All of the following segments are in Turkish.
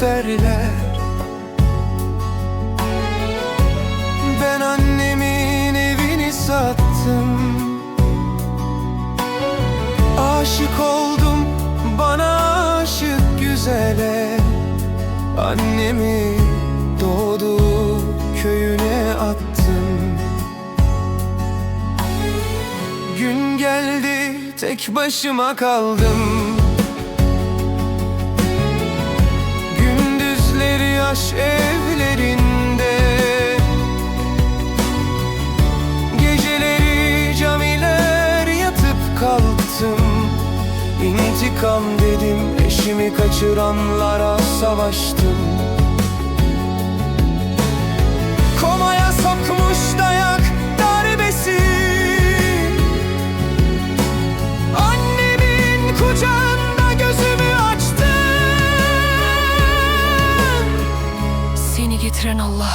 derler. Ben annemin evini sattım. Aşık oldum bana aşık güzele. Annemi doğdu köyüne attım. Gün geldi tek başıma kaldım Yaş evlerinde. Geceleri camiler yatıp kalktım. İntikam dedim eşimi kaçıranlara savaştım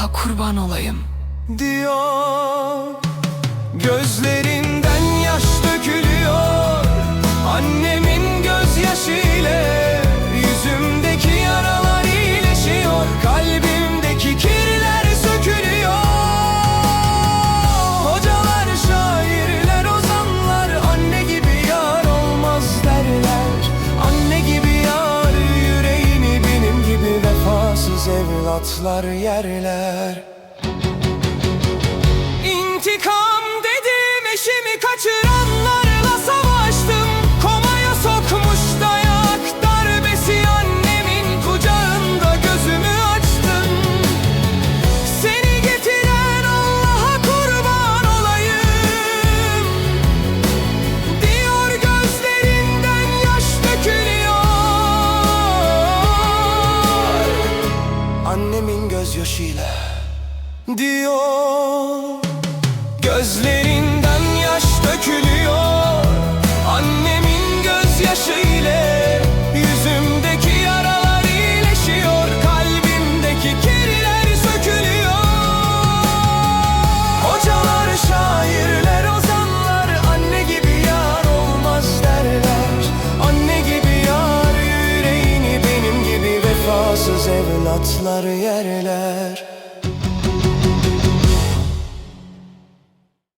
Allah'a kurban olayım. diyor Gözlerinden yaş dökülüyor evlatlar yerler gözyaşıyla diyor. Gözlerinden evlatlar yerler